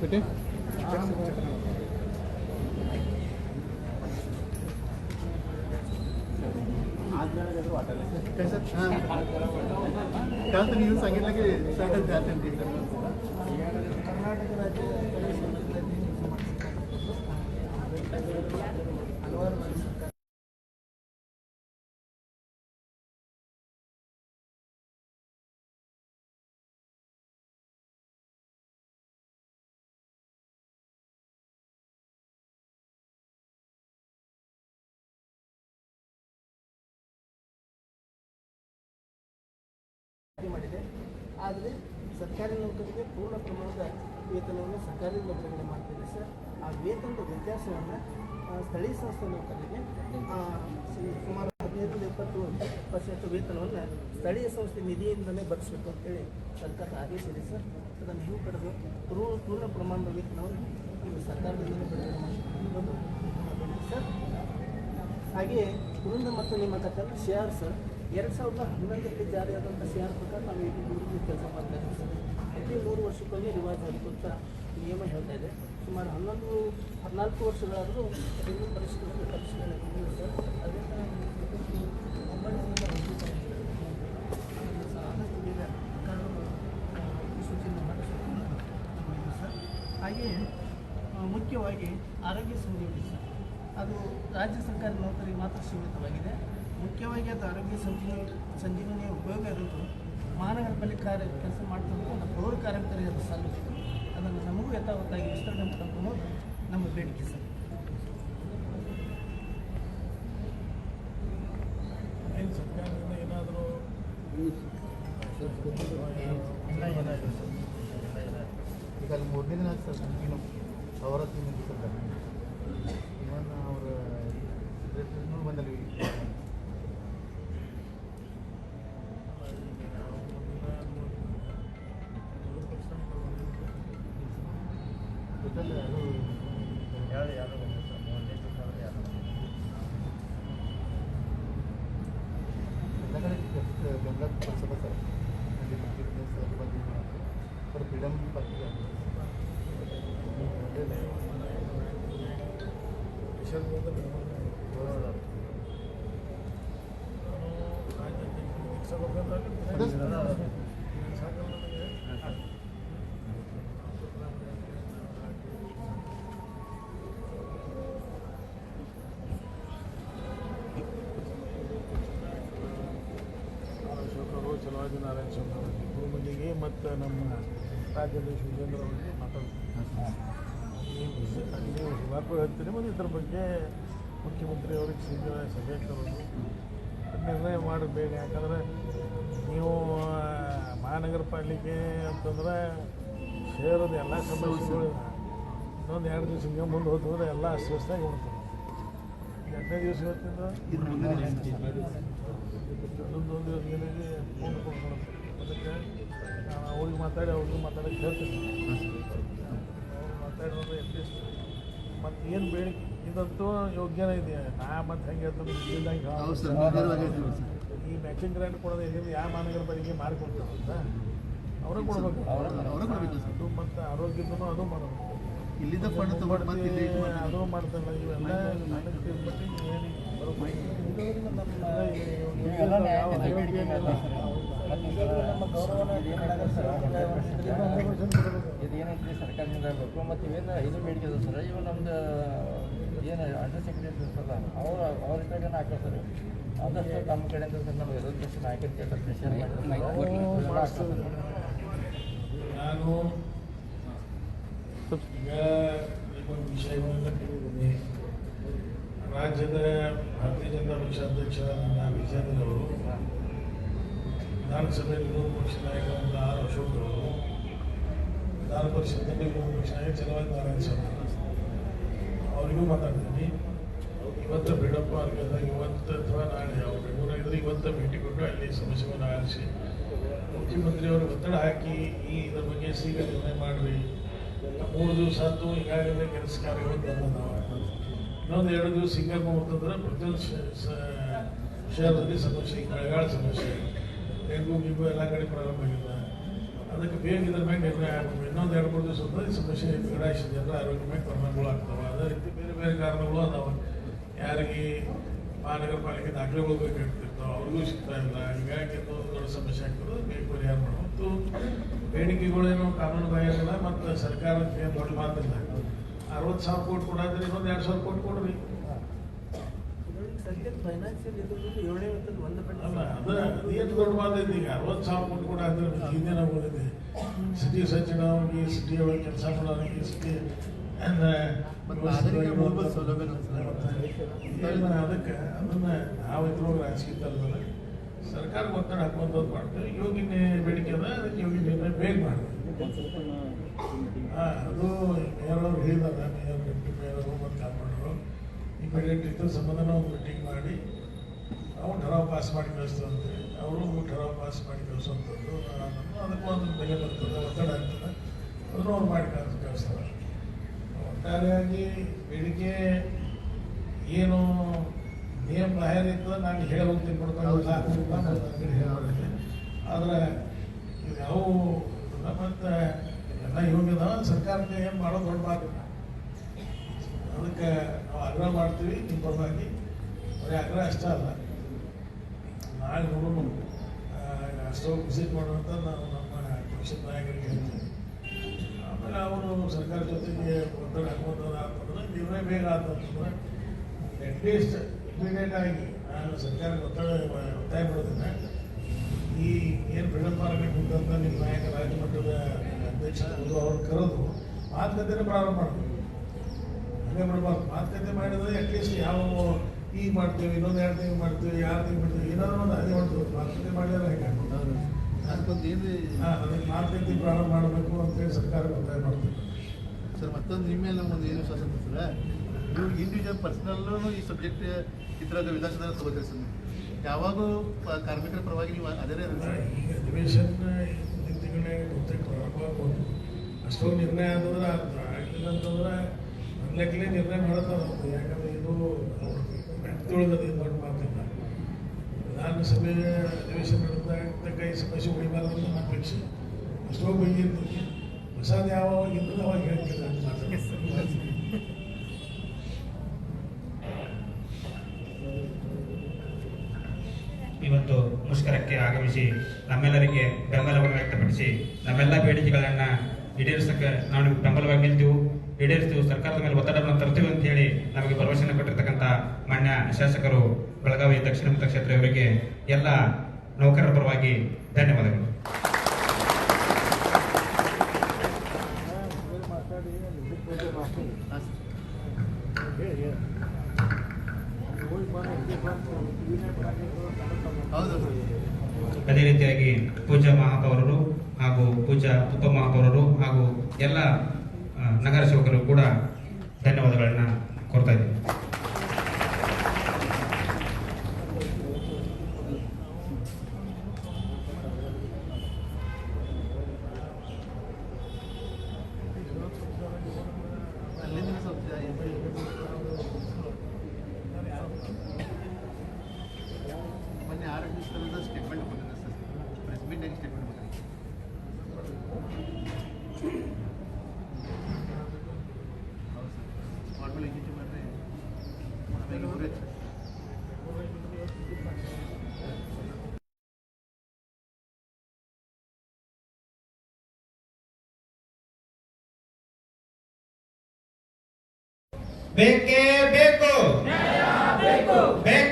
बेटे काल तुम्ही सांगितलं की कर्नाटक राज्य ಆದರೆ ಸರ್ಕಾರಿ ನೌಕರಿಗೆ ಪೂರ್ಣ ಪ್ರಮಾಣದ ವೇತನವನ್ನು ಸರ್ಕಾರಿ ಬಿಡುಗಡೆ ಮಾಡ್ತಿದೆ ಸರ್. ಆ ವೇತನದ ವ್ಯತ್ಯಾಸವನ್ನು ಸ್ಥಳೀಯ ಸಂಸ್ಥೆ ನೌಕರರಿಗೆ ಆ, ಸಿ- ಸುಮಾರು ಹದಿನೈದರಿಂದ ಇಪ್ಪತ್ತು ಪರ್ಸೆಂಟ್ ವೇತನವನ್ನು ಸ್ಥಳೀಯ ಸಂಸ್ಥೆ ನಿಧಿಯಿಂದಲೇ ಭರಿಸಬೇಕು ಅಂತೇಳಿ ಸರ್ಕಾರ ಆದೇಶಿದೆ ಸರ್. ಅದನ್ನು ಕರೆದು ಪೂರ್ಣ ಪೂರ್ಣ ಪ್ರಮಾಣದ ವೇತನವನ್ನು ಇಲ್ಲಿ ಸರ್ಕಾರದಿಂದಲೇ ಬಿಡುಗಡೆ ಮಾಡಬೇಕು ಸರ್. ಹಾಗೆಯೇ ವೃಂದ ಮತ್ತು ನಿಮ್ಮ ಕಥೆ ಶೇರ್ ಸರ್ ಎರಡು ಸಾವಿರದ ಹನ್ನೊಂದಕ್ಕೆ ಜಾರಿಯಾದಂಥ ಶೇರ್ ಪ್ರಕಾರ ನಾವು ಇಲ್ಲಿ ಮೂರು ಕೆಲಸ ಮಾಡ್ತಾ ಇದ್ದೀವಿ ಪ್ರತಿ ಮೂರು ವರ್ಷಕ್ಕೊಮ್ಮೆ ರಿವಾಜ್ ಅಂತ ನಿಯಮ ಹೇಳ್ತಾ ಇದೆ. ಸುಮಾರು ಹನ್ನೊಂದು, ಹದಿನಾಲ್ಕು ವರ್ಷಗಳಾದರೂ ಅದನ್ನು ಪರಿಷ್ಕರಣೆ ಆಗಿಲ್ಲ ಸರ್. ಅದರಿಂದ ಸರ್ ಹಾಗೆಯೇ ಮುಖ್ಯವಾಗಿ ಆರೋಗ್ಯ ಸೌಲಭ್ಯ ಸರ್ ಅದು ರಾಜ್ಯ ಸರ್ಕಾರಿ ನೌಕರಿಗೆ ಮಾತ್ರ ಸೀಮಿತವಾಗಿದೆ. ಮುಖ್ಯವಾಗಿ ಅದು ಆರೋಗ್ಯ ಸಂಜೀವನಿ ಸಂಜೀವನಿಯ ಉಪಯೋಗ ಇರೋದು ಮಹಾನಗರ ಪಾಲಿಕೆ ಕಾರ್ಯ ಕೆಲಸ ಮಾಡ್ತಿರೋ ನಮ್ಮ ಪೌರ ಕಾರ್ಮಿಕರಿಗೆ ಅದು ಸಲ್ಲಬೇಕು ಅದನ್ನು ನಮಗೂ ಯಥಾವತ್ತಾಗಿ ವಿಸ್ತರಣೆ ಮಾಡಬೇಕು ಅನ್ನೋದು ನಮ್ಮ ಬೇಡಿಕೆ ಸರ್. ಸರ್ಕಾರದಿಂದ ಏನಾದರೂ ಈಗ ಅಲ್ಲಿ ಮೂರನೇ ದಿನ ಸರ್ ಕಂಟಿನ್ಯೂ. ಅವರ ತಿಂಗಳು ಸರ್ ಇವನ್ ಅವ್ರ ಬಂದಲ್ಲಿ ಸರ್ ಮೂವತ್ತೈದು ಸಾವಿರ ಯಾರು ಎಲ್ಲ ಕಡೆ ಬೆಂಬಲ ಪಡಿಸಲ್ಲ ಸರ್ ಅಲ್ಲಿ ಫಿಟ್ನೆಸ್ ಅದು ಬಗ್ಗೆ ಫಾರ್ ಫ್ರೀಡಮ್ ಬಗ್ಗೆ ವಿಷಯದಿಂದ ಅಶೋಕರು ಚಲವಾದಿ ನಾರಾಯಣ ಸ್ವಾಮಿ ಅವರು ಇಬ್ಬರು ಮಂದಿಗೆ ಮತ್ತು ನಮ್ಮ ರಾಜ್ಯದಲ್ಲಿ ಶಿವೇಂದ್ರ ಅವರಿಗೆ ಮಾತಾಡ್ತೀನಿ ನೀವು ನೀವು ಹೇಳ್ತೀನಿ, ಮತ್ತು ಇದ್ರ ಬಗ್ಗೆ ಮುಖ್ಯಮಂತ್ರಿ ಅವ್ರಿಗೆ ಶೀಘ್ರ ಸಭೆ ಕರೆದು ನಿರ್ಣಯ ಮಾಡಬೇಕು ಯಾಕಂದರೆ ನೀವು ಮಹಾನಗರ ಪಾಲಿಕೆ ಅಂತಂದ್ರೆ ಸೇರೋದು ಎಲ್ಲ ಸಮಸ್ಯೆಗಳು. ಇನ್ನೊಂದು ಎರಡು ದಿವಸ ಹಿಂಗೆ ಮುಂದೆ ಹೋದ್ರೆ ಎಲ್ಲ ಅಸ್ತವ್ಯಸ್ತಾಗಿ ಹೋಗ್ತದೆ ಎರಡನೇ ದಿವಸ ಇವತ್ತಿಂದ ಇದು ಮುಂದಿನ ಒಂದು ದಿವಸ ಏನಿದೆ ಫೋನ್ ಅದಕ್ಕೆ ನಾನು ಅವ್ರಿಗೆ ಮಾತಾಡಿ ಅವ್ರಿಗೆ ಮಾತಾಡೋಕ್ಕೆ ಹೇಳ್ತೀನಿ. ಅವ್ರು ಮಾತಾಡಿದ್ರೆ ಅಟ್ಲೀಸ್ಟ್ ಮತ್ತು ಏನು ಬೇಡಿಕೆ ಇದಂತೂ ಯೋಗ್ಯನೇ ಇದೆ. ನಾ ಮತ್ತು ಹೆಂಗೆ ಈ ಮ್ಯಾಚಿಂಗ್ ಗ್ರ್ಯಾಂಟ್ ಕೊಡೋದು ಏನಿದೆ ಯಾವ ಮಹಾನಗರ ಪಾಲಿಕೆ ಅಂತ ಅವರೇ ಕೊಡಬೇಕು. ಅವರೇ ಕೊಡ್ಬೇಕು. ಅದು ಮತ್ತು ಆರೋಗ್ಯದೂ ಅದು ಮಾಡಬೇಕು ಇಲ್ಲಿಂದ ಫಂಡ್ ತಗೊಂಡು ಮತ್ತೆ ಇಲ್ಲಿ. ಅದು ಮಾಡ್ತಾರಲ್ಲ ಇವೆಲ್ಲ ನನಗೆ ತಿಳ್ಬಿಟ್ಟು ಇವೆಲ್ಲ ನ್ಯಾಯ ಬೇಡಿಕೆ ಅಲ್ಲ ಸರ್. ಮತ್ತು ಇದು ನಮ್ಮ ಗೌರವನ ಏನಾಗಲ್ಲ ಸರ್. ಇದು ಏನೈತಿ ಸರ್ಕಾರದಿಂದ ಆಗಬೇಕು. ಮತ್ತು ಇವೇನು ಇದು ಬೇಡಿಕೆ ಅದ ಸರ್ ಇವು ನಮ್ದು ಏನು ಅಂಡರ್ ಸೆಕ್ರೆಟರಿ ಇರ್ತಲ್ಲ ಅವ್ರು ಅವ್ರ ಇದ್ರಾಗನ ಹಾಕೋ ಸರ್. ಆದಷ್ಟು ನಮ್ಮ ಕಡೆಯಿಂದ ಸರ್ ನಮ್ಗೆ ಎದುರು ಹಾಕಿರ್ತೀವಿ ಪ್ರೆಷರ್ ಮಾಡಿ ನಾನು ಈಗ ಒಂದು ವಿಷಯವನ್ನು ಕೇಳಿದ್ದೀನಿ. ರಾಜ್ಯದ ಭಾರತೀಯ ಜನತಾ ಪಕ್ಷ ಅಧ್ಯಕ್ಷ ವಿಜೇಂದ್ರ ಅವರು ವಿಧಾನಸಭೆ ವಿರೋಧ ಪಕ್ಷ ನಾಯಕರಾದ ಆರ್ ಅಶೋಕ್ ಅವರು ವಿಧಾನ ಪರಿಷತ್ನಲ್ಲಿ ವಿರೋಧ ಪಕ್ಷ ನಾಯಕ ಚಲವಾದಿ ನಾರಾಯಣ ಸ್ವಾಮಿ ಅವರಿಗೂ ಮಾತಾಡ್ತೀನಿ. ಇವತ್ತು ಬಿಡಪ್ಪ ಅಂತ ಇವತ್ತು ಅಥವಾ ನಾಳೆ ಅವ್ರು ಬೆಂಗಳೂರಾಗಿದ್ರೆ ಇವತ್ತು ಭೇಟಿ ಕೊಟ್ಟು ಅಲ್ಲಿ ಸಮಸ್ಯೆಗಳನ್ನು ಆಲಿಸಿ ಮುಖ್ಯಮಂತ್ರಿಯವರು ಒತ್ತಡ ಹಾಕಿ ಈ ಇದ್ರ ಬಗ್ಗೆ ಸೀಗ ನಿರ್ಣಯ ಮಾಡ್ರಿ. ಮೂರು ದಿವಸ ಆಯ್ತು ಈಗಾಗಲೇ ಕೆಲಸ ಕಾರ್ಯಗಳು ನಾವು ಇನ್ನೊಂದು ಎರಡು ದಿವಸ ಹಿಂಗೆ ಅಂತಂದ್ರೆ ಪ್ರತಿಯೊಂದು ವಿಷಯದಲ್ಲಿ ಸಮಸ್ಯೆ ಮಳೆಗಾಲ ಸಮಸ್ಯೆ. ಡೆಂಗು ಗಿಂಗು ಎಲ್ಲ ಕಡೆ ಪ್ರಾರಂಭ ಆಗಿಲ್ಲ. ಅದಕ್ಕೆ ಬೇಗ ಇದ್ರ ಮೇಲೆ ನಿರ್ಣಯ ಇನ್ನೊಂದು ಎರಡು, ಮೂರು ದಿವಸ ಅಂದ್ರೆ ಈ ಸಮಸ್ಯೆ ಬಿಗಡಾಯಿಸಿ ಜನರ ಆರೋಗ್ಯ ಮೇಲೆ ಪರಿಣಾಮಗಳು ಆಗ್ತವೆ. ಅದೇ ರೀತಿ ಬೇರೆ ಬೇರೆ ಕಾರಣಗಳು ಅದಾವೆ. ಯಾರಿಗೆ ಮಹಾನಗರ ಪಾಲಿಕೆ ದಾಖಲೆಗಳು ಬೇಕಾಗ್ತಿರ್ತಾವೆ ಅವ್ರಿಗೂ ಸಿಗ್ತಾ ಇಲ್ಲ. ಹೀಗಾಗಿ ದೊಡ್ಡ ಸಮಸ್ಯೆ ಆಗ್ತದೆ, ಬೇಗ ಪರಿಹಾರ ಮಾಡಬೇಕು. ಬೇಡಿಕೆಗಳೇನು ಕಾನೂನು ಬಾಹಿರಲ್ಲ ಮತ್ತು ಸರ್ಕಾರಕ್ಕೆ ಏನು ದೊಡ್ಡ ಮಾತಿಲ್ಲ. ಅರವತ್ತು ಸಾವಿರ ಕೋಟಿ ಕೊಡಾದ್ರೆ ಇನ್ನೊಂದು ಎರಡು ಸಾವಿರ ಕೋಟಿ ಕೊಡ್ರಿ ಅಲ್ಲ ಅದು ಏನು ದೊಡ್ಡ ಮಾತೈತಿ ಈಗ ಅರವತ್ತು ಸಾವಿರ ಕೋಟಿ ಕೂಡ ಅಂದ್ರೆ ಹಿಂದೆ ನಾವು ಸಿಟಿ ಸಚಿವರಿಗೆ ಸಿಟಿ ಒಳಗೆ ಕೆಲಸ ಮಾಡೋರಿಗೆ ಸಿಟಿ ಅದಕ್ಕೆ ಅದನ್ನ ನಾವು ಇದ್ರೊಳಗೆ ರಾಜಕೀಯ ತರದಲ್ಲ ಸರ್ಕಾರ ಒತ್ತಡ ಹಾಕುವಂಥದ್ದು ಮಾಡ್ತಾರೆ. ಯೋಗಿನ ಬೇಡಿಕೆ ಅದ ಅದಕ್ಕೆ ಯೋಗಿ ನಿರ್ಣಯ ಬೇಗ ಮಾಡ್ತಾರೆ. ಹಾಂ ಅದು ಮೇಯರ್ ಹೇಳಿದಾಗ ಹೇಳಿದಾರೆ ಮೇಯರ್ ಡೆಪ್ಟಿ ಮೇಯರ್ ಅವರು ಮತ್ತು ಈ ಇಮಿಡಿಯೇಟ್ ಇದ್ರ ಸಂಬಂಧ ನಾವು ಮೀಟಿಂಗ್ ಮಾಡಿ ಅವ್ರು ಠರಾವ್ ಪಾಸ್ ಮಾಡಿ ಕಳಿಸ್ತಂತೆ ಅಂತೇಳಿ ಅವರು ಠರಾವ್ ಪಾಸ್ ಮಾಡಿ ಕಳಿಸುವಂಥದ್ದು. ಅದಕ್ಕೂ ಒಂದು ಬೆಲೆ ಬರ್ತದೆ ಒತ್ತಡ ಆಗ್ತದೆ. ಅದನ್ನು ಅವ್ರು ಮಾಡಿ ಕಳ್ಸಿ ಕಳಿಸ್ತಾರೆ. ಒಟ್ಟಾರೆಯಾಗಿ ಬೇಡಿಕೆ ಏನು ನಿಯಮ ಬಾಹಿರ ಇತ್ತು ನಾನು ಹೇಳಿ ಹೋಗ್ತೀನಿ ಕೊಡ್ಕೊಂಡು ಆದರೆ ಇದು ಯಾವ ಮತ್ತು ಎಲ್ಲ ಯೋಗ್ಯದ ಸರ್ಕಾರಕ್ಕೆ ಏನು ಮಾಡೋದು ದೊಡ್ಡ ಮಾತಿಲ್ಲ ಅದಕ್ಕೆ ನಾವು ಆಗ್ರಹ ಮಾಡ್ತೀವಿ ನಿಮ್ಮ ಪರವಾಗಿ. ಬರೀ ಆಗ್ರಹ ಅಷ್ಟೇ ಅಲ್ಲ. ನಾಳೆ ನೋಡೋಣ. ಅಷ್ಟೋ ವಿಸಿಟ್ ಮಾಡುವಂತ ನಾವು ನಮ್ಮ ಪಕ್ಷದ ನಾಯಕರಿಗೆ ಹೇಳ್ತೀವಿ. ಆಮೇಲೆ ಅವರು ಸರ್ಕಾರ ಜೊತೆಗೆ ಒತ್ತಡ ಹಾಕುವಂಥದ್ದು ಇವರೇ ಬೇಗ ಆಗ್ತಂದ್ರೆ ಅಟ್ಲೀಸ್ಟ್ ಇಮಿಡಿಯೇಟ್ ಆಗಿ ನಾನು ಸರ್ಕಾರಕ್ಕೆ ಒತ್ತಡ ಒತ್ತಾಯ ಮಾಡೋದಿಲ್ಲ ಈ ಏನು ಫ್ರೀಡಮ್ ಪಾರ್ಲಿಮೆಂಟ್ ಕುರಿತಂತ ನಿಮ್ಮ ನಾಯಕ ರಾಜ್ಯ ಮಟ್ಟದ ಅಧ್ಯಕ್ಷರು ಅವ್ರು ಕರೆದು ಮಾತುಕತೆನೇ ಪ್ರಾರಂಭ ಮಾಡಬೇಕು ಹಂಗೆ ಮಾಡಬಾರ್ದು ಮಾತುಕತೆ ಮಾಡಿದ್ರೆ ಅಟ್ಲೀಸ್ಟ್ ಯಾವ ಈಗ ಮಾಡ್ತೀವಿ ಇನ್ನೊಂದು ಎರಡು ತಿಂಗಳು ಮಾಡ್ತೀವಿ ಯಾರು ತಿಂಗಳು ಮಾಡ್ತೀವಿ ಏನಾದ್ರು ಒಂದು ಅದೇ ಮಾಡ್ತೀವಿ. ಮಾತುಕತೆ ಮಾಡಿದ್ರೆ ಹೇಗೆ ಏನು ಹಾಂ ಅದಕ್ಕೆ ಮಾತುಕತೆ ಪ್ರಾರಂಭ ಮಾಡಬೇಕು ಅಂತೇಳಿ ಸರ್ಕಾರ ಒತ್ತಾಯ ಮಾಡ್ತೀವಿ ಸರ್ ಮತ್ತೊಂದು ನಿಮ್ಮ ನಮ್ಮ ಒಂದು ಏನು ನೀವು ಇಂಡಿವಿಜುವಲ್ ಪರ್ಸನಲ್ಲೂ ಈ ಸಬ್ಜೆಕ್ಟ್ ಇದ್ರಾಗ ವಿಧಾನಸಭೆ ತಗೋತೀರಿ. ಯಾವಾಗೂ ಕಾರ್ಮಿಕರ ಪರವಾಗಿ ನೀವು ಅದೇ ಅಧಿವೇಶನ ಅಷ್ಟೊಂದು ನಿರ್ಣಯ ಅಂದ್ರೆ ಆಗಿಲ್ಲ ಅಂತಂದ್ರೆ ನನ್ನ ಲೆಕ್ಕಲೇ ನಿರ್ಣಯ ಮಾಡತ್ತಾರ ಯಾಕಂದ್ರೆ ಇದು ವ್ಯಕ್ತಿಯೊಳಗದು ಇದು ದೊಡ್ಡ ಮಾತಿಲ್ಲ. ವಿಧಾನಸಭೆ ಅಧಿವೇಶನ ನಡೆದಾಗ ಕೈ ಸಮಸ್ಯೆ ಉಳಿಬಾರ್ದು ಅಂತ ನನ್ನ ಅಪೇಕ್ಷೆ ಅಷ್ಟೋ ಬಗೆಯಿರ್ತದೆ ಹೊಸದು ಯಾವಾಗ ಇದ್ರೆ ಅವಾಗ ಹೇಳ್ತಿಲ್ಲ ಅಂತ ಮಾತಾಡ್ತಾರೆ ಇವತ್ತು ಮುಷ್ಕರಕ್ಕೆ ಆಗಮಿಸಿ ನಮ್ಮೆಲ್ಲರಿಗೆ ಬೆಂಬಲವನ್ನು ವ್ಯಕ್ತಪಡಿಸಿ ನಮ್ಮೆಲ್ಲ ಬೇಡಿಕೆಗಳನ್ನು ಈಡೇರಿಸಕ್ಕೆ ನಾವು ನಿಮ್ಗೆ ಬೆಂಬಲವಾಗಿ ನಿಲ್ತೀವಿ. ಈಡೇರಿಸ್ತೀವಿ. ಸರ್ಕಾರದ ಮೇಲೆ ಒತ್ತಡವನ್ನು ತರ್ತೀವಿ ಅಂತ ಹೇಳಿ ನಮಗೆ ಭರವಸೆಯನ್ನು ಕೊಟ್ಟಿರ್ತಕ್ಕಂಥ ಮಾನ್ಯ ಶಾಸಕರು ಬೆಳಗಾವಿ ದಕ್ಷಿಣ ಮತಕ್ಷೇತ್ರ ಇವರಿಗೆ ಎಲ್ಲ ನೌಕರರ ಪರವಾಗಿ ಧನ್ಯವಾದಗಳು. ಅದೇ ರೀತಿಯಾಗಿ ಪೂಜಾ ಮಹಾಪೌರರು ಹಾಗೂ ಪೂಜಾ ಉಪಮಹಾಪೌರರು ಹಾಗೂ ಎಲ್ಲ ನಗರ ಸೇವಕರು ಕೂಡ ಧನ್ಯವಾದಗಳನ್ನು ಕೊಡ್ತಾ ಇದ್ದೀವಿ. ಮೊನ್ನೆ ಆರು ದಿವಸದ ಸ್ಟೇಟ್ಮೆಂಟ್ ಕೊಟ್ಟಿದ್ದೆ ಸರ್ ಪ್ರೆಸ್ ಮೀಟ್ನಾಗ ಸ್ಟೇಟ್ಮೆಂಟ್ ಕೊಟ್ಟಿದ್ದೆ ಹೌದು ಸರ್ ಸ್ಪಾಟ್ ಮೇಲೆ ಎಂಗೇಜ್ ಮಾಡಿದ್ರೆ ಆಮೇಲೆ ಊರೇ ಬೇಕೇ ಬೇಕು ಬೇಕೇ ಬೇಕು